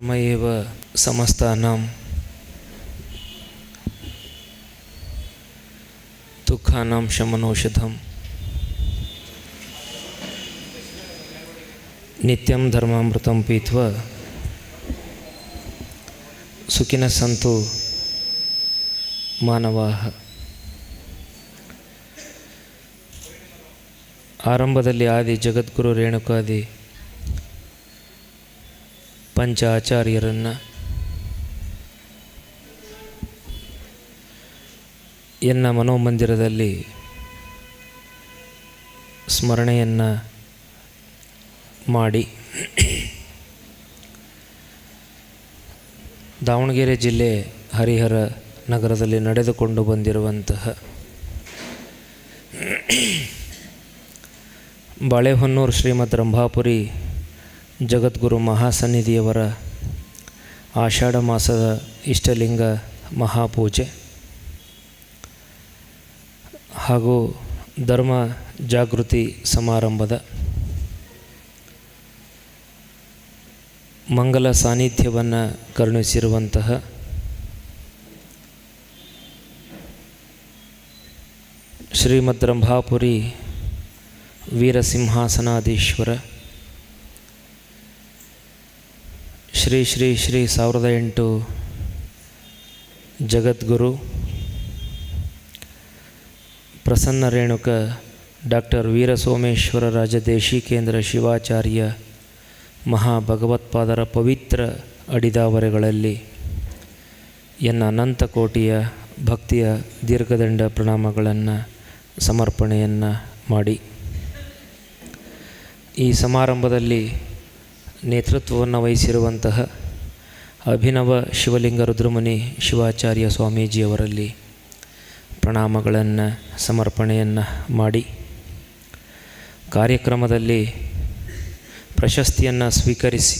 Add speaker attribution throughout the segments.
Speaker 1: ಮಯೇವ ಸಮಸ್ತಾನ ದುಃಖಾಂ ಶಮನೌಷಧಂ ನಿತ್ಯಂ ಧರ್ಮಾಮೃತಂ ಪೀತ್ವ ಸುಖಿನ ಸಂತು ಮಾನವಾಹ ಆರಂಭದಲ್ಲಿ ಆದಿ ಜಗದ್ಗುರು ರೇಣುಕಾದಿ ಪಂಚ ಆಚಾರ್ಯರನ್ನು ಎನ್ನ ಮನೋಮಂದಿರದಲ್ಲಿ ಸ್ಮರಣೆಯನ್ನು ಮಾಡಿ. ದಾವಣಗೆರೆ ಜಿಲ್ಲೆ ಹರಿಹರ ನಗರದಲ್ಲಿ ನಡೆದುಕೊಂಡು ಬಂದಿರುವಂತಹ ಬಾಳೆಹೊನ್ನೂರು ಶ್ರೀಮದ್ ರಂಭಾಪುರಿ ಜಗದ್ಗುರು ಮಹಾಸನ್ನಿಧಿಯವರ ಆಷಾಢ ಮಾಸದ ಇಷ್ಟಲಿಂಗ ಮಹಾಪೂಜೆ. ಹಾಗೂ ಧರ್ಮ ಜಾಗೃತಿ ಸಮಾರಂಭದ ಮಂಗಲ ಸಾನ್ನಿಧ್ಯವನ್ನು ಕರುಣಿಸಿರುವಂತಹ ಶ್ರೀಮದ್ ರಂಭಾಪುರಿ ವೀರಸಿಂಹಾಸನಾಧೀಶ್ವರ ಶ್ರೀ ಶ್ರೀ ಶ್ರೀ ಸಾವಿರದ ಎಂಟು ಜಗದ್ಗುರು ಪ್ರಸನ್ನ ರೇಣುಕ ಡಾಕ್ಟರ್ ವೀರಸೋಮೇಶ್ವರ ರಾಜದೇಶಿಕೇಂದ್ರ ಶಿವಾಚಾರ್ಯ ಮಹಾಭಗವತ್ಪಾದರ ಪವಿತ್ರ ಅಡಿದಾವರೆಗಳಲ್ಲಿ ಎನ್ನ ಅನಂತ ಕೋಟಿಯ ಭಕ್ತಿಯ ದೀರ್ಘದಂಡ ಪ್ರಣಾಮಗಳನ್ನು ಸಮರ್ಪಣೆಯನ್ನು ಮಾಡಿ. ಈ ಸಮಾರಂಭದಲ್ಲಿ ನೇತೃತ್ವವನ್ನು ವಹಿಸಿರುವಂತಹ ಅಭಿನವ ಶಿವಲಿಂಗ ರುದ್ರಮುನಿ ಶಿವಾಚಾರ್ಯ ಸ್ವಾಮೀಜಿಯವರಲ್ಲಿ ಪ್ರಣಾಮಗಳನ್ನು, ಸಮರ್ಪಣೆಯನ್ನು ಮಾಡಿ ಕಾರ್ಯಕ್ರಮದಲ್ಲಿ ಪ್ರಶಸ್ತಿಯನ್ನು ಸ್ವೀಕರಿಸಿ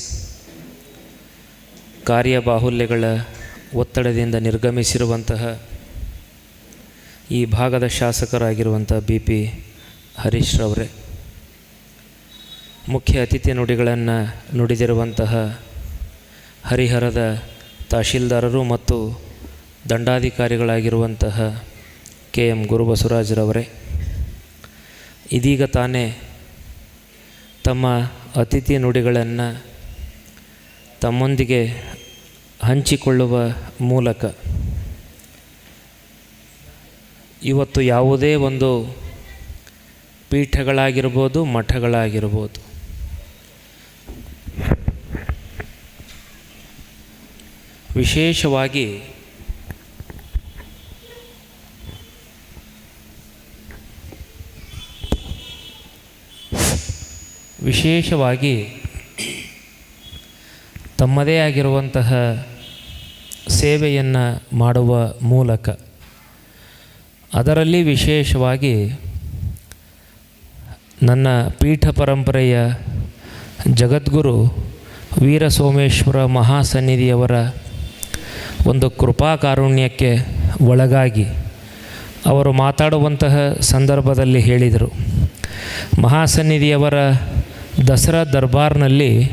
Speaker 1: ಕಾರ್ಯಬಾಹುಲ್ಯಗಳ ಒತ್ತಡದಿಂದ ನಿರ್ಗಮಿಸಿರುವಂತಹ ಈ ಭಾಗದ ಶಾಸಕರಾಗಿರುವಂಥ ಬಿ ಪಿ ಹರೀಶ್ ರವರೇ. ಮುಖ್ಯ ಅತಿಥಿ ನುಡಿಗಳನ್ನು ನುಡಿದಿರುವಂತಹ ಹರಿಹರದ ತಹಶೀಲ್ದಾರರು ಮತ್ತು ದಂಡಾಧಿಕಾರಿಗಳಾಗಿರುವಂತಹ ಕೆ ಎಂ ಗುರುಬಸವರಾಜರವರೇ, ಇದೀಗ ತಾನೇ ತಮ್ಮ ಅತಿಥಿ ನುಡಿಗಳನ್ನು ತಮ್ಮೊಂದಿಗೆ ಹಂಚಿಕೊಳ್ಳುವ ಮೂಲಕ ಇವತ್ತು ಯಾವುದೇ ಒಂದು ಪೀಠಗಳಾಗಿರ್ಬೋದು ಮಠಗಳಾಗಿರ್ಬೋದು ವಿಶೇಷವಾಗಿ ವಿಶೇಷವಾಗಿ ತಮ್ಮದೇ ಆಗಿರುವಂತಹ ಸೇವೆಯನ್ನು ಮಾಡುವ ಮೂಲಕ. ಅದರಲ್ಲಿ ವಿಶೇಷವಾಗಿ ನನ್ನ ಪೀಠ ಪರಂಪರೆಯ ಜಗದ್ಗುರು ವೀರಸೋಮೇಶ್ವರ ಮಹಾಸನ್ನಿಧಿಯವರ ಒಂದು ಕೃಪಾ ಕಾರುಣ್ಯಕ್ಕೆ ಒಳಗಾಗಿ ಅವರು ಮಾತಾಡುವಂತಹ ಸಂದರ್ಭದಲ್ಲಿ ಹೇಳಿದರು. ಮಹಾಸನ್ನಿಧಿಯವರ ದಸರಾ ದರ್ಬಾರ್ನಲ್ಲಿ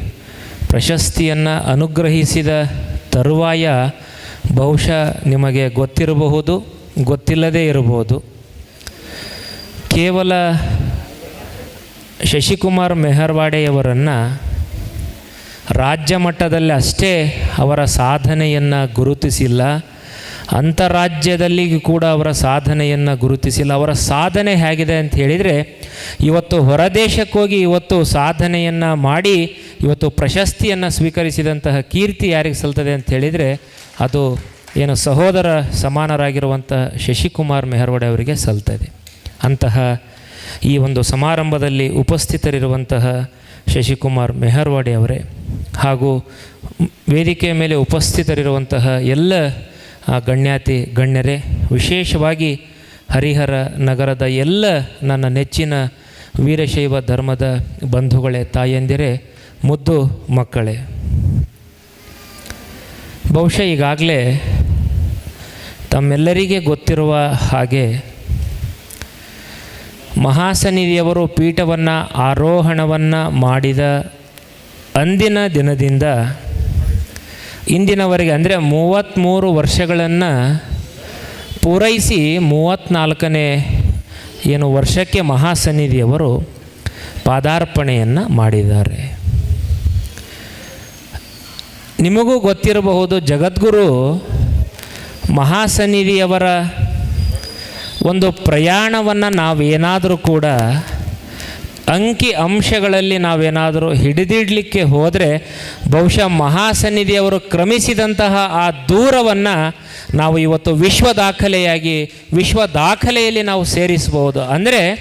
Speaker 1: ಪ್ರಶಸ್ತಿಯನ್ನು ಅನುಗ್ರಹಿಸಿದ ತರುವಾಯ ಬಹುಶಃ ನಿಮಗೆ ಗೊತ್ತಿರಬಹುದು, ಗೊತ್ತಿಲ್ಲದೇ ಇರಬಹುದು. ಕೇವಲ ಶಶಿಕುಮಾರ್ ಮೆಹರ್ವಾಡೆಯವರನ್ನು ರಾಜ್ಯ ಮಟ್ಟದಲ್ಲಿ ಅಷ್ಟೇ ಅವರ ಸಾಧನೆಯನ್ನು ಗುರುತಿಸಿಲ್ಲ. ಅಂತರಾಜ್ಯದಲ್ಲಿ ಕೂಡ ಅವರ ಸಾಧನೆಯನ್ನು ಗುರುತಿಸಿಲ್ಲ. ಅವರ ಸಾಧನೆ ಹೇಗಿದೆ ಅಂತ ಹೇಳಿದರೆ, ಇವತ್ತು ಹೊರದೇಶಕ್ಕೋಗಿ ಇವತ್ತು ಸಾಧನೆಯನ್ನು ಮಾಡಿ, ಇವತ್ತು ಪ್ರಶಸ್ತಿಯನ್ನು ಸ್ವೀಕರಿಸಿದಂತಹ ಕೀರ್ತಿ ಯಾರಿಗೆ ಸಲ್ತದೆ ಅಂತ ಹೇಳಿದರೆ, ಅದು ಏನು ಸಹೋದರ ಸಮಾನರಾಗಿರುವಂಥ ಶಶಿಕುಮಾರ್ ಮೆಹರ್ವಡೆ ಅವರಿಗೆ ಸಲ್ತದೆ. ಅಂತಹ ಈ ಒಂದು ಸಮಾರಂಭದಲ್ಲಿ ಉಪಸ್ಥಿತರಿರುವಂತಹ ಶಶಿಕುಮಾರ್ ಮೆಹರ್ವಾಡಿ ಅವರೇ. ಹಾಗೂ ವೇದಿಕೆಯ ಮೇಲೆ ಉಪಸ್ಥಿತರಿರುವಂತಹ ಎಲ್ಲ ಗಣ್ಯಾತಿ, ಗಣ್ಯರೇ, ವಿಶೇಷವಾಗಿ ಹರಿಹರ ನಗರದ ಎಲ್ಲ ನನ್ನ ನೆಚ್ಚಿನ ವೀರಶೈವ ಧರ್ಮದ ಬಂಧುಗಳೇ, ತಾಯಂದಿರೇ, ಮುದ್ದು ಮಕ್ಕಳೇ. ಬಹುಶಃ ಈಗಾಗಲೇ ತಮ್ಮೆಲ್ಲರಿಗೆ ಗೊತ್ತಿರುವ ಹಾಗೆ ಮಹಾಸನ್ನಿಧಿಯವರು ಪೀಠವನ್ನು ಆರೋಹಣವನ್ನು ಮಾಡಿದ ಅಂದಿನ ದಿನದಿಂದ ಇಂದಿನವರೆಗೆ, ಅಂದರೆ ಮೂವತ್ತ್ಮೂರು ವರ್ಷಗಳನ್ನು ಪೂರೈಸಿ ಮೂವತ್ತ್ನಾಲ್ಕನೇ ಏನು ವರ್ಷಕ್ಕೆ ಮಹಾಸನ್ನಿಧಿಯವರು ಪಾದಾರ್ಪಣೆಯನ್ನು ಮಾಡಿದ್ದಾರೆ. ನಿಮಗೂ ಗೊತ್ತಿರಬಹುದು, ಜಗದ್ಗುರು ಮಹಾಸನ್ನಿಧಿಯವರ ಒಂದು ಪ್ರಯಾಣವನ್ನು ನಾವೇನಾದರೂ ಕೂಡ ಅಂಕಿ ಅಂಶಗಳಲ್ಲಿ ನಾವೇನಾದರೂ ಹಿಡಿದಿಡಲಿಕ್ಕೆ ಹೋದರೆ ಬಹುಶಃ ಮಹಾಸನ್ನಿಧಿಯವರು ಕ್ರಮಿಸಿದಂತಹ ಆ ದೂರವನ್ನು ನಾವು ಇವತ್ತು ವಿಶ್ವ ದಾಖಲೆಯಾಗಿ, ವಿಶ್ವ ದಾಖಲೆಯಲ್ಲಿ ನಾವು ಸೇರಿಸಬಹುದು. ಅಂದರೆ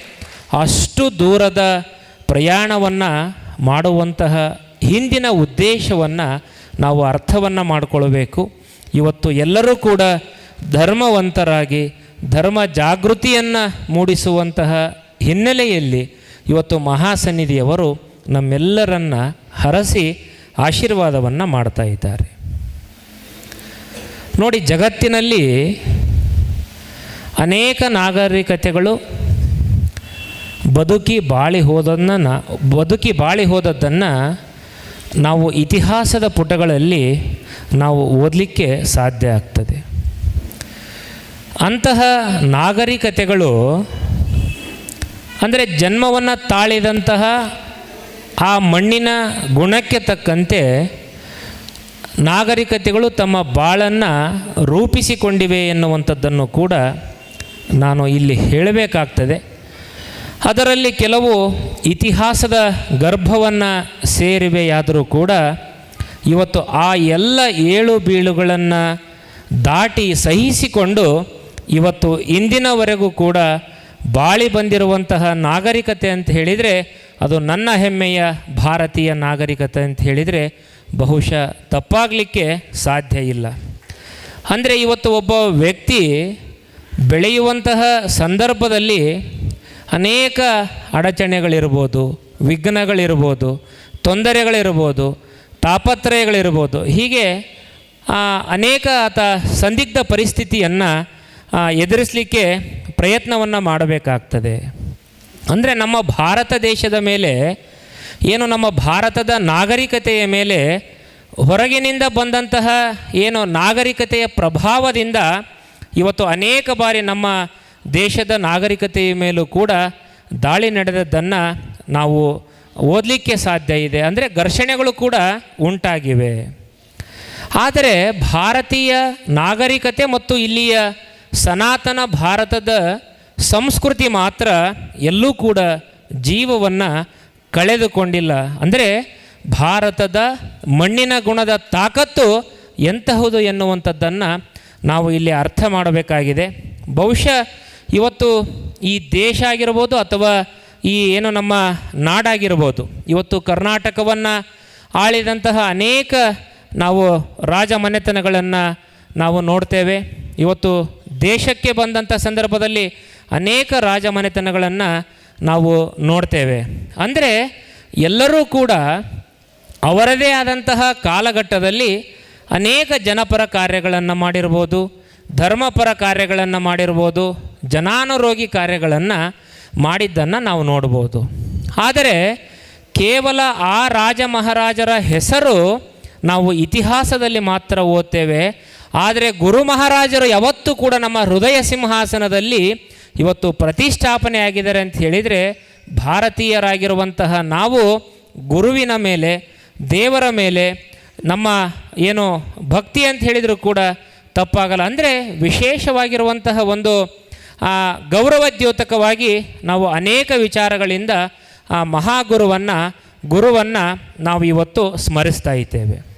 Speaker 1: ಅಷ್ಟು ದೂರದ ಪ್ರಯಾಣವನ್ನು ಮಾಡುವಂತಹ ಹಿಂದಿನ ಉದ್ದೇಶವನ್ನು ನಾವು ಅರ್ಥವನ್ನು ಮಾಡಿಕೊಳ್ಬೇಕು. ಇವತ್ತು ಎಲ್ಲರೂ ಕೂಡ ಧರ್ಮವಂತರಾಗಿ ಧರ್ಮ ಜಾಗೃತಿಯನ್ನು ಮೂಡಿಸುವಂತಹ ಹಿನ್ನೆಲೆಯಲ್ಲಿ ಇವತ್ತು ಮಹಾಸನ್ನಿಧಿಯವರು ನಮ್ಮೆಲ್ಲರನ್ನ ಹರಸಿ ಆಶೀರ್ವಾದವನ್ನು ಮಾಡ್ತಾ ಇದ್ದಾರೆ. ನೋಡಿ, ಜಗತ್ತಿನಲ್ಲಿ ಅನೇಕ ನಾಗರಿಕತೆಗಳು ಬದುಕಿ ಬಾಳಿ ಹೋದನ್ನು ಬದುಕಿ ಬಾಳಿ ಹೋದದ್ದನ್ನು ನಾವು ಇತಿಹಾಸದ ಪುಟಗಳಲ್ಲಿ ನಾವು ಓದಲಿಕ್ಕೆ ಸಾಧ್ಯ ಆಗ್ತದೆ. ಅಂತಹ ನಾಗರಿಕತೆಗಳು ಅಂದರೆ ಜನ್ಮವನ್ನು ತಾಳಿದಂತಹ ಆ ಮಣ್ಣಿನ ಗುಣಕ್ಕೆ ತಕ್ಕಂತೆ ನಾಗರಿಕತೆಗಳು ತಮ್ಮ ಬಾಳನ್ನು ರೂಪಿಸಿಕೊಂಡಿವೆ ಎನ್ನುವಂಥದ್ದನ್ನು ಕೂಡ ನಾನು ಇಲ್ಲಿ ಹೇಳಬೇಕಾಗ್ತದೆ. ಅದರಲ್ಲಿ ಕೆಲವು ಇತಿಹಾಸದ ಗರ್ಭವನ್ನು ಸೇರಿವೆಯಾದರೂ ಕೂಡ ಇವತ್ತು ಆ ಎಲ್ಲ ಏಳು ಬೀಳುಗಳನ್ನು ದಾಟಿ ಸಹಿಸಿಕೊಂಡು ಇವತ್ತು ಇಂದಿನವರೆಗೂ ಕೂಡ ಬಾಳಿ ಬಂದಿರುವಂತಹ ನಾಗರಿಕತೆ ಅಂತ ಹೇಳಿದರೆ ಅದು ನನ್ನ ಹೆಮ್ಮೆಯ ಭಾರತೀಯ ನಾಗರಿಕತೆ ಅಂತ ಹೇಳಿದರೆ ಬಹುಶಃ ತಪ್ಪಾಗಲಿಕ್ಕೆ ಸಾಧ್ಯ ಇಲ್ಲ. ಅಂದರೆ ಇವತ್ತು ಒಬ್ಬ ವ್ಯಕ್ತಿ ಬೆಳೆಯುವಂತಹ ಸಂದರ್ಭದಲ್ಲಿ ಅನೇಕ ಅಡಚಣೆಗಳಿರ್ಬೋದು, ವಿಘ್ನಗಳಿರ್ಬೋದು, ತೊಂದರೆಗಳಿರ್ಬೋದು, ತಾಪತ್ರಯಗಳಿರ್ಬೋದು. ಹೀಗೆ ಅನೇಕ ಆತ ಸಂದಿಗ್ಧ ಪರಿಸ್ಥಿತಿಯನ್ನು ಎದುರಿಸಲಿಕ್ಕೆ ಪ್ರಯತ್ನವನ್ನು ಮಾಡಬೇಕಾಗ್ತದೆ. ಅಂದರೆ ನಮ್ಮ ಭಾರತ ದೇಶದ ಮೇಲೆ, ಏನು ನಮ್ಮ ಭಾರತದ ನಾಗರಿಕತೆಯ ಮೇಲೆ ಹೊರಗಿನಿಂದ ಬಂದಂತಹ ಏನು ನಾಗರಿಕತೆಯ ಪ್ರಭಾವದಿಂದ ಇವತ್ತು ಅನೇಕ ಬಾರಿ ನಮ್ಮ ದೇಶದ ನಾಗರಿಕತೆಯ ಮೇಲೂ ಕೂಡ ದಾಳಿ ನಡೆದದ್ದನ್ನು ನಾವು ಓದಲಿಕ್ಕೆ ಸಾಧ್ಯ ಇದೆ. ಅಂದರೆ ಘರ್ಷಣೆಗಳು ಕೂಡ ಉಂಟಾಗಿವೆ. ಆದರೆ ಭಾರತೀಯ ನಾಗರಿಕತೆ ಮತ್ತು ಇಲ್ಲಿಯ ಸನಾತನ ಭಾರತದ ಸಂಸ್ಕೃತಿ ಮಾತ್ರ ಎಲ್ಲೂ ಕೂಡ ಜೀವವನ್ನು ಕಳೆದುಕೊಂಡಿಲ್ಲ. ಅಂದರೆ ಭಾರತದ ಮಣ್ಣಿನ ಗುಣದ ತಾಕತ್ತು ಎಂತಹುದು ಎನ್ನುವಂಥದ್ದನ್ನು ನಾವು ಇಲ್ಲಿ ಅರ್ಥ ಮಾಡಬೇಕಾಗಿದೆ. ಬಹುಶಃ ಇವತ್ತು ಈ ದೇಶ ಆಗಿರ್ಬೋದು ಅಥವಾ ಈ ಏನು ನಮ್ಮ ನಾಡಾಗಿರ್ಬೋದು, ಇವತ್ತು ಕರ್ನಾಟಕವನ್ನು ಆಳಿದಂತಹ ಅನೇಕ ನಾವು ರಾಜ ಮನೆತನಗಳನ್ನು ನಾವು ನೋಡ್ತೇವೆ. ಇವತ್ತು ದೇಶಕ್ಕೆ ಬಂದಂಥ ಸಂದರ್ಭದಲ್ಲಿ ಅನೇಕ ರಾಜಮನೆತನಗಳನ್ನು ನಾವು ನೋಡ್ತೇವೆ. ಅಂದರೆ ಎಲ್ಲರೂ ಕೂಡ ಅವರದೇ ಆದಂತಹ ಕಾಲಘಟ್ಟದಲ್ಲಿ ಅನೇಕ ಜನಪರ ಕಾರ್ಯಗಳನ್ನು ಮಾಡಿರ್ಬೋದು, ಧರ್ಮಪರ ಕಾರ್ಯಗಳನ್ನು ಮಾಡಿರ್ಬೋದು, ಜನಾನುರೋಗಿ ಕಾರ್ಯಗಳನ್ನು ಮಾಡಿದ್ದನ್ನು ನಾವು ನೋಡ್ಬೋದು. ಆದರೆ ಕೇವಲ ಆ ರಾಜ ಮಹಾರಾಜರ ಹೆಸರು ನಾವು ಇತಿಹಾಸದಲ್ಲಿ ಮಾತ್ರ ಓದ್ತೇವೆ ಆದರೆ ಗುರು ಮಹಾರಾಜರು ಯಾವತ್ತೂ ಕೂಡ ನಮ್ಮ ಹೃದಯ ಸಿಂಹಾಸನದಲ್ಲಿ ಇವತ್ತು ಪ್ರತಿಷ್ಠಾಪನೆ ಆಗಿದ್ದಾರೆ ಅಂತ ಹೇಳಿದರೆ ಭಾರತೀಯರಾಗಿರುವಂತಹ ನಾವು ಗುರುವಿನ ಮೇಲೆ, ದೇವರ ಮೇಲೆ, ನಮ್ಮ ಏನು ಭಕ್ತಿ ಅಂತ ಹೇಳಿದರೂ ಕೂಡ ತಪ್ಪಾಗಲ್ಲ. ಅಂದರೆ ವಿಶೇಷವಾಗಿರುವಂತಹ ಒಂದು ಗೌರವದ್ಯೋತಕವಾಗಿ ನಾವು ಅನೇಕ ವಿಚಾರಗಳಿಂದ ಆ ಮಹಾಗುರುವನ್ನು, ಗುರುವನ್ನು ನಾವು ಇವತ್ತು ಸ್ಮರಿಸ್ತಾ ಇದ್ದೇವೆ.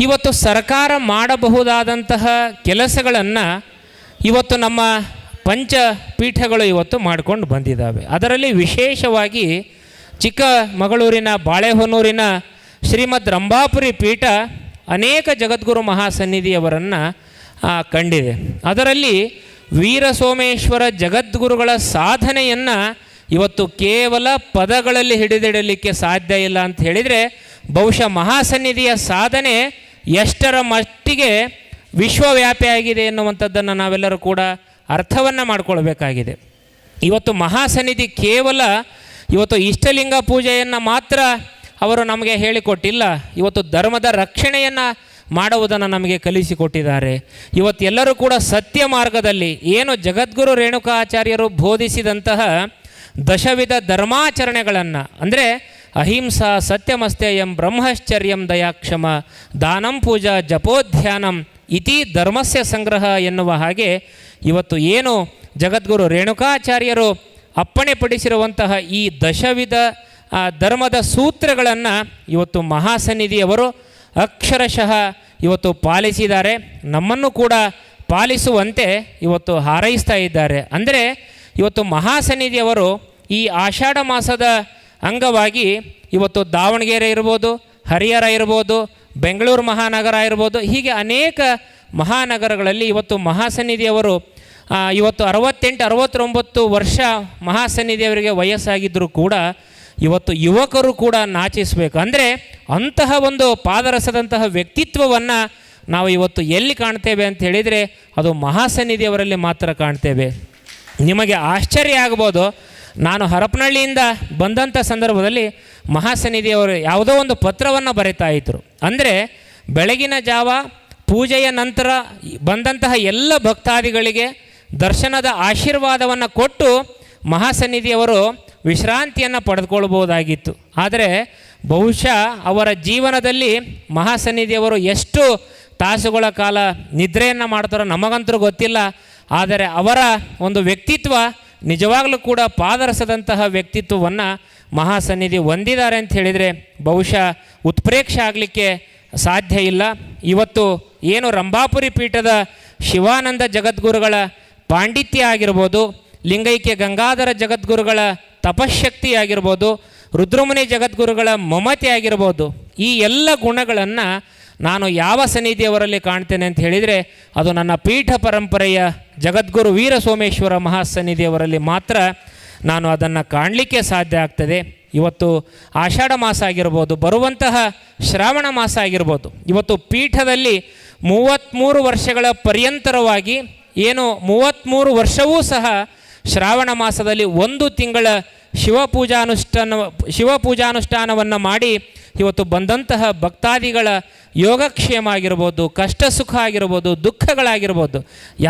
Speaker 1: ಇವತ್ತು ಸರ್ಕಾರ ಮಾಡಬಹುದಾದಂತಹ ಕೆಲಸಗಳನ್ನು ಇವತ್ತು ನಮ್ಮ ಪಂಚ ಪೀಠಗಳು ಇವತ್ತು ಮಾಡ್ಕೊಂಡು ಬಂದಿದ್ದಾವೆ. ಅದರಲ್ಲಿ ವಿಶೇಷವಾಗಿ ಚಿಕ್ಕಮಗಳೂರಿನ ಬಾಳೆಹೊನ್ನೂರಿನ ಶ್ರೀಮದ್ ರಂಭಾಪುರಿ ಪೀಠ ಅನೇಕ ಜಗದ್ಗುರು ಮಹಾಸನ್ನಿಧಿಯವರನ್ನು ಕಂಡಿದೆ. ಅದರಲ್ಲಿ ವೀರ ಸೋಮೇಶ್ವರ ಜಗದ್ಗುರುಗಳ ಸಾಧನೆಯನ್ನು ಇವತ್ತು ಕೇವಲ ಪದಗಳಲ್ಲಿ ಹಿಡಿದಿಡಲಿಕ್ಕೆ ಸಾಧ್ಯ ಇಲ್ಲ ಅಂತ ಹೇಳಿದರೆ ಬಹುಶಃ ಮಹಾಸನ್ನಿಧಿಯ ಸಾಧನೆ ಎಷ್ಟರ ಮಟ್ಟಿಗೆ ವಿಶ್ವವ್ಯಾಪಿಯಾಗಿದೆ ಎನ್ನುವಂಥದ್ದನ್ನು ನಾವೆಲ್ಲರೂ ಕೂಡ ಅರ್ಥವನ್ನು ಮಾಡಿಕೊಳ್ಬೇಕಾಗಿದೆ. ಇವತ್ತು ಮಹಾಸನ್ನಿಧಿ ಕೇವಲ ಇವತ್ತು ಇಷ್ಟಲಿಂಗ ಪೂಜೆಯನ್ನು ಮಾತ್ರ ಅವರು ನಮಗೆ ಹೇಳಿಕೊಟ್ಟಿಲ್ಲ. ಇವತ್ತು ಧರ್ಮದ ರಕ್ಷಣೆಯನ್ನು ಮಾಡುವುದನ್ನು ನಮಗೆ ಕಲಿಸಿಕೊಟ್ಟಿದ್ದಾರೆ. ಇವತ್ತು ಎಲ್ಲರೂ ಕೂಡ ಸತ್ಯ ಮಾರ್ಗದಲ್ಲಿ ಏನು ಜಗದ್ಗುರು ರೇಣುಕಾಚಾರ್ಯರು ಬೋಧಿಸಿದಂತಹ ದಶವಿಧ ಧರ್ಮಾಚರಣೆಗಳನ್ನು, ಅಂದರೆ ಅಹಿಂಸಾ ಸತ್ಯಮಸ್ತೇಯಂ ಬ್ರಹ್ಮಶ್ಚರ್ಯಂ ದಯಾಕ್ಷಮ, ದಾನಂ ಪೂಜಾ ಜಪೋಧ್ಯಾನಂ ಇತಿ ಧರ್ಮಸ್ಯ ಸಂಗ್ರಹ ಎನ್ನುವ ಹಾಗೆ ಇವತ್ತು ಏನು ಜಗದ್ಗುರು ರೇಣುಕಾಚಾರ್ಯರು ಅಪ್ಪಣೆ ಪಡಿಸಿರುವಂತಹ ಈ ದಶವಿಧ ಧರ್ಮದ ಸೂತ್ರಗಳನ್ನು ಇವತ್ತು ಮಹಾಸನ್ನಿಧಿಯವರು ಅಕ್ಷರಶಃ ಇವತ್ತು ಪಾಲಿಸಿದ್ದಾರೆ. ನಮ್ಮನ್ನು ಕೂಡ ಪಾಲಿಸುವಂತೆ ಇವತ್ತು ಹಾರೈಸ್ತಾ ಇದ್ದಾರೆ. ಅಂದರೆ ಇವತ್ತು ಮಹಾಸನ್ನಿಧಿಯವರು ಈ ಆಷಾಢ ಮಾಸದ ಅಂಗವಾಗಿ ಇವತ್ತು ದಾವಣಗೆರೆ ಇರ್ಬೋದು, ಹರಿಹರ ಇರ್ಬೋದು, ಬೆಂಗಳೂರು ಮಹಾನಗರ ಇರ್ಬೋದು, ಹೀಗೆ ಅನೇಕ ಮಹಾನಗರಗಳಲ್ಲಿ ಇವತ್ತು ಮಹಾಸನ್ನಿಧಿಯವರು ಇವತ್ತು ಅರವತ್ತೆಂಟು, ಅರವತ್ತೊಂಬತ್ತು ವರ್ಷ ಮಹಾಸನ್ನಿಧಿಯವರಿಗೆ ವಯಸ್ಸಾಗಿದ್ದರೂ ಕೂಡ ಇವತ್ತು ಯುವಕರು ಕೂಡ ನಾಚಿಸಬೇಕು. ಅಂದರೆ ಅಂತಹ ಒಂದು ಪಾದರಸದಂತಹ ವ್ಯಕ್ತಿತ್ವವನ್ನು ನಾವು ಇವತ್ತು ಎಲ್ಲಿ ಕಾಣ್ತೇವೆ ಅಂತ ಹೇಳಿದರೆ ಅದು ಮಹಾಸನ್ನಿಧಿಯವರಲ್ಲಿ ಮಾತ್ರ ಕಾಣ್ತೇವೆ. ನಿಮಗೆ ಆಶ್ಚರ್ಯ ಆಗ್ಬೋದು ನಾನು ಹರಪನಹಳ್ಳಿಯಿಂದ ಬಂದಂಥ ಸಂದರ್ಭದಲ್ಲಿ ಮಹಾಸನ್ನಿಧಿಯವರು ಯಾವುದೋ ಒಂದು ಪತ್ರವನ್ನು ಬರೀತಾ ಇದ್ದರು ಅಂದರೆ ಬೆಳಗಿನ ಜಾವ ಪೂಜೆಯ ನಂತರ ಬಂದಂತಹ ಎಲ್ಲ ಭಕ್ತಾದಿಗಳಿಗೆ ದರ್ಶನದ ಆಶೀರ್ವಾದವನ್ನು ಕೊಟ್ಟು ಮಹಾಸನ್ನಿಧಿಯವರು ವಿಶ್ರಾಂತಿಯನ್ನು ಪಡೆದುಕೊಳ್ಬೋದಾಗಿತ್ತು ಆದರೆ ಬಹುಶಃ ಅವರ ಜೀವನದಲ್ಲಿ ಮಹಾಸನ್ನಿಧಿಯವರು ಎಷ್ಟು ತಾಸುಗಳ ಕಾಲ ನಿದ್ರೆಯನ್ನು ಮಾಡ್ತಾರೋ ನಮಗಂತರೂ ಗೊತ್ತಿಲ್ಲ. ಆದರೆ ಅವರ ಒಂದು ವ್ಯಕ್ತಿತ್ವ ನಿಜವಾಗಲೂ ಕೂಡ ಪಾದರಸದಂತಹ ವ್ಯಕ್ತಿತ್ವವನ್ನು ಮಹಾಸನ್ನಿಧಿ ಹೊಂದಿದ್ದಾರೆ ಅಂತ ಹೇಳಿದರೆ ಬಹುಶಃ ಉತ್ಪ್ರೇಕ್ಷೆ ಆಗಲಿಕ್ಕೆ ಸಾಧ್ಯ ಇಲ್ಲ. ಇವತ್ತು ಏನು ರಂಭಾಪುರಿ ಪೀಠದ ಶಿವಾನಂದ ಜಗದ್ಗುರುಗಳ ಪಾಂಡಿತ್ಯ ಆಗಿರ್ಬೋದು, ಲಿಂಗೈಕ್ಯ ಗಂಗಾಧರ ಜಗದ್ಗುರುಗಳ ತಪಶಕ್ತಿ ಆಗಿರ್ಬೋದು, ರುದ್ರಮುನಿ ಜಗದ್ಗುರುಗಳ ಮಮತೆ ಆಗಿರ್ಬೋದು, ಈ ಎಲ್ಲ ಗುಣಗಳನ್ನು ನಾನು ಯಾವ ಸನ್ನಿಧಿಯವರಲ್ಲಿ ಕಾಣ್ತೇನೆ ಅಂತ ಹೇಳಿದರೆ, ಅದು ನನ್ನ ಪೀಠ ಪರಂಪರೆಯ ಜಗದ್ಗುರು ವೀರ ಸೋಮೇಶ್ವರ ಮಹಾಸನ್ನಿಧಿಯವರಲ್ಲಿ ಮಾತ್ರ ನಾನು ಅದನ್ನು ಕಾಣಲಿಕ್ಕೆ ಸಾಧ್ಯ ಆಗ್ತದೆ. ಇವತ್ತು ಆಷಾಢ ಮಾಸ ಆಗಿರ್ಬೋದು, ಬರುವಂತಹ ಶ್ರಾವಣ ಮಾಸ ಆಗಿರ್ಬೋದು, ಇವತ್ತು ಪೀಠದಲ್ಲಿ ಮೂವತ್ತ್ಮೂರು ವರ್ಷಗಳ ಪರ್ಯಂತರವಾಗಿ, ಏನು ಮೂವತ್ತ್ಮೂರು ವರ್ಷವೂ ಸಹ ಶ್ರಾವಣ ಮಾಸದಲ್ಲಿ ಒಂದು ತಿಂಗಳ ಶಿವಪೂಜಾನುಷ್ಠಾನ, ಶಿವಪೂಜಾನುಷ್ಠಾನವನ್ನು ಮಾಡಿ ಇವತ್ತು ಬಂದಂತಹ ಭಕ್ತಾದಿಗಳ ಯೋಗಕ್ಷೇಮ ಆಗಿರ್ಬೋದು ಕಷ್ಟ ಸುಖ ಆಗಿರ್ಬೋದು, ದುಃಖಗಳಾಗಿರ್ಬೋದು,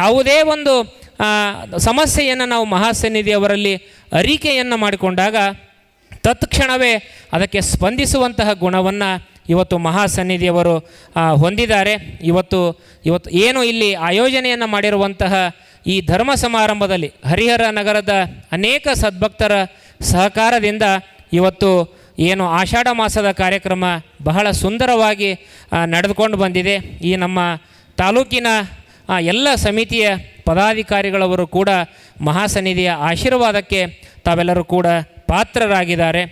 Speaker 1: ಯಾವುದೇ ಒಂದು ಸಮಸ್ಯೆಯನ್ನು ನಾವು ಮಹಾಸನ್ನಿಧಿಯವರಲ್ಲಿ ಅರಿಕೆಯನ್ನು ಮಾಡಿಕೊಂಡಾಗ ತತ್ಕ್ಷಣವೇ ಅದಕ್ಕೆ ಸ್ಪಂದಿಸುವಂತಹ ಗುಣವನ್ನು ಇವತ್ತು ಮಹಾಸನ್ನಿಧಿಯವರು ಹೊಂದಿದ್ದಾರೆ. ಇವತ್ತು ಇವತ್ತು ಏನು ಇಲ್ಲಿ ಆಯೋಜನೆಯನ್ನು ಮಾಡಿರುವಂತಹ ಈ ಧರ್ಮ ಸಮಾರಂಭದಲ್ಲಿ ಹರಿಹರ ನಗರದ ಅನೇಕ ಸದ್ಭಕ್ತರ ಸಹಕಾರದಿಂದ ಇವತ್ತು ಏನು ಆಷಾಢ ಮಾಸದ ಕಾರ್ಯಕ್ರಮ ಬಹಳ ಸುಂದರವಾಗಿ ನಡೆದುಕೊಂಡು ಬಂದಿದೆ. ಈ ನಮ್ಮ ತಾಲೂಕಿನ ಎಲ್ಲ ಸಮಿತಿಯ ಪದಾಧಿಕಾರಿಗಳವರು ಕೂಡ ಮಹಾಸನ್ನಿಧಿಯ ಆಶೀರ್ವಾದಕ್ಕೆ ತಾವೆಲ್ಲರೂ ಕೂಡ ಪಾತ್ರರಾಗಿದ್ದಾರೆ.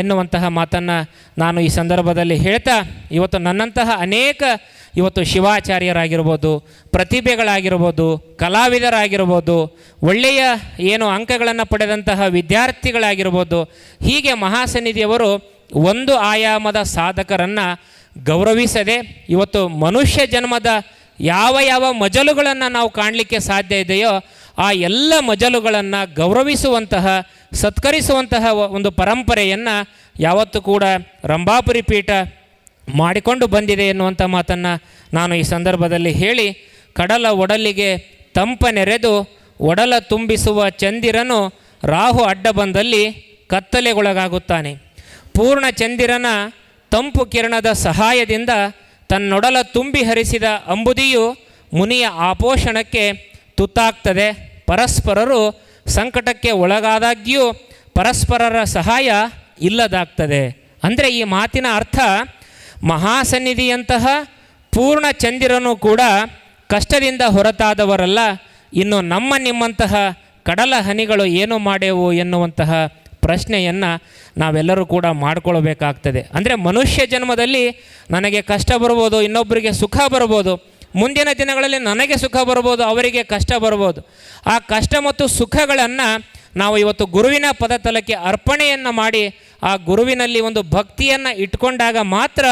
Speaker 1: ಎನ್ನುವಂತಹ ಮಾತನ್ನು ನಾನು ಈ ಸಂದರ್ಭದಲ್ಲಿ ಹೇಳ್ತಾ, ಇವತ್ತು ನನ್ನಂತಹ ಅನೇಕ ಇವತ್ತು ಶಿವಾಚಾರ್ಯರಾಗಿರ್ಬೋದು, ಪ್ರತಿಭೆಗಳಾಗಿರ್ಬೋದು, ಕಲಾವಿದರಾಗಿರ್ಬೋದು, ಒಳ್ಳೆಯ ಏನು ಅಂಕಗಳನ್ನು ಪಡೆದಂತಹ ವಿದ್ಯಾರ್ಥಿಗಳಾಗಿರ್ಬೋದು, ಹೀಗೆ ಮಹಾಸನ್ನಿಧಿಯವರು ಒಂದು ಆಯಾಮದ ಸಾಧಕರನ್ನು ಗೌರವಿಸದೆ ಇವತ್ತು ಮನುಷ್ಯ ಜನ್ಮದ ಯಾವ ಯಾವ ಮಜಲುಗಳನ್ನು ನಾವು ಕಾಣಲಿಕ್ಕೆ ಸಾಧ್ಯ ಇದೆಯೋ ಆ ಎಲ್ಲ ಮಜಲುಗಳನ್ನು ಗೌರವಿಸುವಂತಹ, ಸತ್ಕರಿಸುವಂತಹ ಒಂದು ಪರಂಪರೆಯನ್ನು ಯಾವತ್ತೂ ಕೂಡ ರಂಭಾಪುರಿ ಪೀಠ ಮಾಡಿಕೊಂಡು ಬಂದಿದೆ ಎನ್ನುವಂಥ ಮಾತನ್ನು ನಾನು ಈ ಸಂದರ್ಭದಲ್ಲಿ ಹೇಳಿ, ಕಡಲ ಒಡಲಿಗೆ ತಂಪನೆರೆದು ಒಡಲ ತುಂಬಿಸುವ ಚಂದಿರನು ರಾಹು ಅಡ್ಡ ಬಂದಲ್ಲಿ ಕತ್ತಲೆಗೊಳಗಾಗುತ್ತಾನೆ. ಪೂರ್ಣ ಚಂದಿರನ ತಂಪು ಕಿರಣದ ಸಹಾಯದಿಂದ ತನ್ನೊಡಲ ತುಂಬಿ ಹರಿಸಿದ ಅಂಬುದಿಯು ಮುನಿಯ ಆಪೋಷಣಕ್ಕೆ ತುತ್ತಾಗ್ತದೆ. ಪರಸ್ಪರರು ಸಂಕಟಕ್ಕೆ ಒಳಗಾದಾಗ್ಯೂ ಪರಸ್ಪರರ ಸಹಾಯ ಇಲ್ಲದಾಗ್ತದೆ. ಅಂದರೆ ಈ ಮಾತಿನ ಅರ್ಥ ಮಹಾಸನ್ನಿಧಿಯಂತಹ ಪೂರ್ಣ ಚಂದಿರನು ಕೂಡ ಕಷ್ಟದಿಂದ ಹೊರತಾದವರಲ್ಲ, ಇನ್ನು ನಮ್ಮ ನಿಮ್ಮಂತಹ ಕಡಲ ಹನಿಗಳು ಏನು ಮಾಡೆವು ಎನ್ನುವಂತಹ ಪ್ರಶ್ನೆಯನ್ನು ನಾವೆಲ್ಲರೂ ಕೂಡ ಮಾಡಿಕೊಳ್ಬೇಕಾಗ್ತದೆ. ಅಂದರೆ ಮನುಷ್ಯ ಜನ್ಮದಲ್ಲಿ ನನಗೆ ಕಷ್ಟ ಬರ್ಬೋದು ಇನ್ನೊಬ್ಬರಿಗೆ ಸುಖ ಬರ್ಬೋದು, ಮುಂದಿನ ದಿನಗಳಲ್ಲಿ ನನಗೆ ಸುಖ ಬರ್ಬೋದು, ಅವರಿಗೆ ಕಷ್ಟ ಬರ್ಬೋದು. ಆ ಕಷ್ಟ ಮತ್ತು ಸುಖಗಳನ್ನು ನಾವು ಇವತ್ತು ಗುರುವಿನ ಪದತಲಕ್ಕೆ ಅರ್ಪಣೆಯನ್ನು ಮಾಡಿ ಆ ಗುರುವಿನಲ್ಲಿ ಒಂದು ಭಕ್ತಿಯನ್ನು ಇಟ್ಕೊಂಡಾಗ ಮಾತ್ರ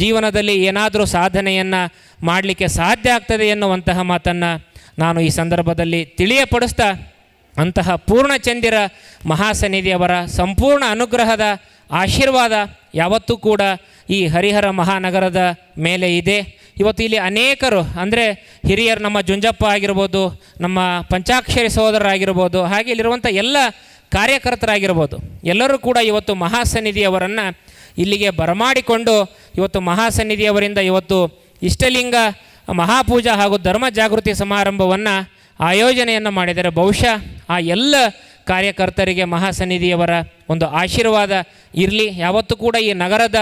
Speaker 1: ಜೀವನದಲ್ಲಿ ಏನಾದರೂ ಸಾಧನೆಯನ್ನು ಮಾಡಲಿಕ್ಕೆ ಸಾಧ್ಯ ಆಗ್ತದೆ ಎನ್ನುವಂತಹ ಮಾತನ್ನು ನಾನು ಈ ಸಂದರ್ಭದಲ್ಲಿ ತಿಳಿಯಪಡಿಸ್ತಾ ಅಂತಹ ಪೂರ್ಣಚಂದಿರ ಮಹಾಸನ್ನಿಧಿಯವರ ಸಂಪೂರ್ಣ ಅನುಗ್ರಹದ ಆಶೀರ್ವಾದ ಯಾವತ್ತೂ ಕೂಡ ಈ ಹರಿಹರ ಮಹಾನಗರದ ಮೇಲೆ ಇದೆ. ಇವತ್ತು ಇಲ್ಲಿ ಅನೇಕರು, ಅಂದರೆ ಹಿರಿಯರು ನಮ್ಮ ಜುಂಜಪ್ಪ ಆಗಿರ್ಬೋದು, ನಮ್ಮ ಪಂಚಾಕ್ಷರಿ ಸಹೋದರರಾಗಿರ್ಬೋದು ಹಾಗೆ ಇಲ್ಲಿರುವಂಥ ಎಲ್ಲ ಕಾರ್ಯಕರ್ತರಾಗಿರ್ಬೋದು. ಎಲ್ಲರೂ ಕೂಡ ಇವತ್ತು ಮಹಾಸನ್ನಿಧಿಯವರನ್ನು ಇಲ್ಲಿಗೆ ಬರಮಾಡಿಕೊಂಡು ಇವತ್ತು ಮಹಾಸನ್ನಿಧಿಯವರಿಂದ ಇವತ್ತು ಇಷ್ಟಲಿಂಗ, ಮಹಾಪೂಜಾ ಹಾಗೂ ಧರ್ಮ ಜಾಗೃತಿ ಸಮಾರಂಭವನ್ನು ಆಯೋಜನೆಯನ್ನು ಮಾಡಿದರೆ ಬಹುಶಃ ಆ ಎಲ್ಲ ಕಾರ್ಯಕರ್ತರಿಗೆ ಮಹಾಸನ್ನಿಧಿಯವರ ಒಂದು ಆಶೀರ್ವಾದ ಇರಲಿ. ಯಾವತ್ತೂ ಕೂಡ ಈ ನಗರದ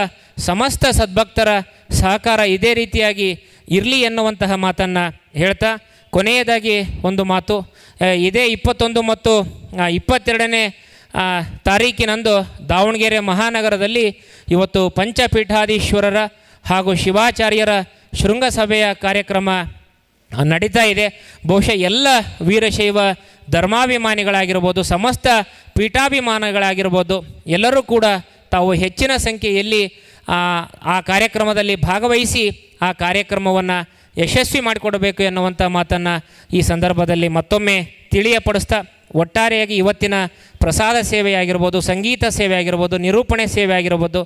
Speaker 1: ಸಮಸ್ತ ಸದ್ಭಕ್ತರ ಸಹಕಾರ ಇದೇ ರೀತಿಯಾಗಿ ಇರಲಿ ಎನ್ನುವಂತಹ ಮಾತನ್ನು ಹೇಳ್ತಾ, ಕೊನೆಯದಾಗಿ ಒಂದು ಮಾತು. ಇದೇ ಇಪ್ಪತ್ತೊಂದು ಮತ್ತು ಇಪ್ಪತ್ತೆರಡನೇ ತಾರೀಕಿನಂದು ದಾವಣಗೆರೆ ಮಹಾನಗರದಲ್ಲಿ ಇವತ್ತು ಪಂಚಪೀಠಾಧೀಶ್ವರರ ಹಾಗೂ ಶಿವಾಚಾರ್ಯರ ಶೃಂಗಸಭೆಯ ಕಾರ್ಯಕ್ರಮ ನಡೀತಾ ಇದೆ. ಬಹುಶಃ ಎಲ್ಲ ವೀರಶೈವ ಧರ್ಮಾಭಿಮಾನಿಗಳಾಗಿರ್ಬೋದು, ಸಮಸ್ತ ಪೀಠಾಭಿಮಾನಗಳಾಗಿರ್ಬೋದು, ಎಲ್ಲರೂ ಕೂಡ ತಾವು ಹೆಚ್ಚಿನ ಸಂಖ್ಯೆಯಲ್ಲಿ ಆ ಕಾರ್ಯಕ್ರಮದಲ್ಲಿ ಭಾಗವಹಿಸಿ ಆ ಕಾರ್ಯಕ್ರಮವನ್ನು ಯಶಸ್ವಿ ಮಾಡಿಕೊಡಬೇಕು ಎನ್ನುವಂಥ ಮಾತನ್ನು ಈ ಸಂದರ್ಭದಲ್ಲಿ ಮತ್ತೊಮ್ಮೆ ತಿಳಿಯಪಡಿಸ್ತಾ ಒಟ್ಟಾರೆಯಾಗಿ ಇವತ್ತಿನ ಪ್ರಸಾದ ಸೇವೆ ಆಗಿರ್ಬೋದು, ಸಂಗೀತ ಸೇವೆ ಆಗಿರ್ಬೋದು, ನಿರೂಪಣೆ ಸೇವೆ ಆಗಿರ್ಬೋದು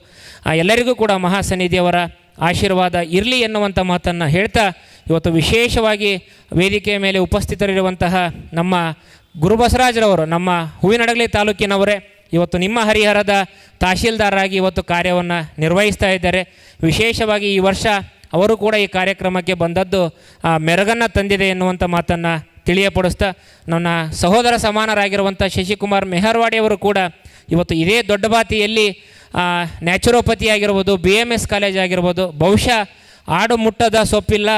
Speaker 1: ಎಲ್ಲರಿಗೂ ಕೂಡ ಮಹಾಸನ್ನಿಧಿಯವರ ಆಶೀರ್ವಾದ ಇರಲಿ ಎನ್ನುವಂಥ ಮಾತನ್ನು ಹೇಳ್ತಾ ಇವತ್ತು ವಿಶೇಷವಾಗಿ ವೇದಿಕೆಯ ಮೇಲೆ ಉಪಸ್ಥಿತರಿರುವಂತಹ ನಮ್ಮ ಗುರುಬಸರಾಜರವರು ನಮ್ಮ ಹೂವಿನಡಗಲಿ ತಾಲೂಕಿನವರೇ, ಇವತ್ತು ನಿಮ್ಮ ಹರಿಹರದ ತಹಶೀಲ್ದಾರರಾಗಿ ಇವತ್ತು ಕಾರ್ಯವನ್ನು ನಿರ್ವಹಿಸ್ತಾ ಇದ್ದಾರೆ. ವಿಶೇಷವಾಗಿ ಈ ವರ್ಷ ಅವರು ಕೂಡ ಈ ಕಾರ್ಯಕ್ರಮಕ್ಕೆ ಬಂದದ್ದು ಆ, ಮೆರಗನ್ನು ತಂದಿದೆ ಎನ್ನುವಂಥ ಮಾತನ್ನು ತಿಳಿಯಪಡಿಸ್ತಾ ನನ್ನ ಸಹೋದರ ಸಮಾನರಾಗಿರುವಂಥ ಶಶಿಕುಮಾರ್ ಮೆಹರ್ವಾಡಿಯವರು ಕೂಡ ಇವತ್ತು ಇದೇ ದೊಡ್ಡಬಾತಿಯಲ್ಲಿ ನ್ಯಾಚುರೋಪತಿ ಆಗಿರ್ಬೋದು ಬಿ ಎಂ ಎಸ್ ಕಾಲೇಜ್ ಆಗಿರ್ಬೋದು ಬಹುಶಃ ಆಡು ಮುಟ್ಟದ ಸೊಪ್ಪಿಲ್ಲ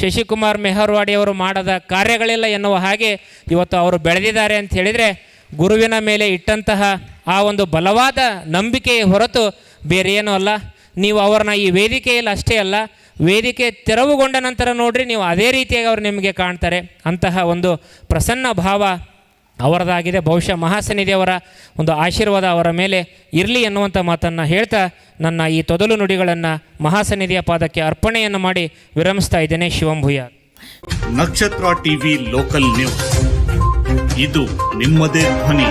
Speaker 1: ಶಶಿಕುಮಾರ್ ಮೆಹರ್ವಾಡಿಯವರು ಮಾಡದ ಕಾರ್ಯಗಳಿಲ್ಲ ಎನ್ನುವ ಹಾಗೆ ಇವತ್ತು ಅವರು ಬೆಳೆದಿದ್ದಾರೆ ಅಂತ ಹೇಳಿದರೆ ಗುರುವಿನ ಮೇಲೆ ಇಟ್ಟಂತಹ ಆ ಒಂದು ಬಲವಾದ ನಂಬಿಕೆಯ ಹೊರತು ಬೇರೆ ಏನೂ ಅಲ್ಲ. ನೀವು ಅವರನ್ನ ಈ ವೇದಿಕೆಯಲ್ಲಿ ಅಷ್ಟೇ ಅಲ್ಲ ವೇದಿಕೆ ತೆರವುಗೊಂಡ ನಂತರ ನೋಡ್ರಿ, ನೀವು ಅದೇ ರೀತಿಯಾಗಿ ಅವರು ನಿಮಗೆ ಕಾಣ್ತಾರೆ. ಅಂತಹ ಒಂದು ಪ್ರಸನ್ನ ಭಾವ ಅವರದಾಗಿದೆ. ಬಹುಶಃ ಮಹಾಸನಿಧಿಯವರ ಒಂದು ಆಶೀರ್ವಾದ ಅವರ ಮೇಲೆ ಇರಲಿ ಎನ್ನುವಂಥ ಮಾತನ್ನು ಹೇಳ್ತಾ ನನ್ನ ಈ ತೊದಲು ನುಡಿಗಳನ್ನು ಮಹಾಸನಿಧಿಯ ಪಾದಕ್ಕೆ ಅರ್ಪಣೆಯನ್ನು ಮಾಡಿ ವಿರಮಿಸ್ತಾ ಇದ್ದೇನೆ. ಶಿವಂಭುಯ
Speaker 2: ನಕ್ಷತ್ರ ಟಿವಿ ಲೋಕಲ್ ನ್ಯೂಸ್. ಇದು ನಿಮ್ಮದೇ ಧ್ವನಿ.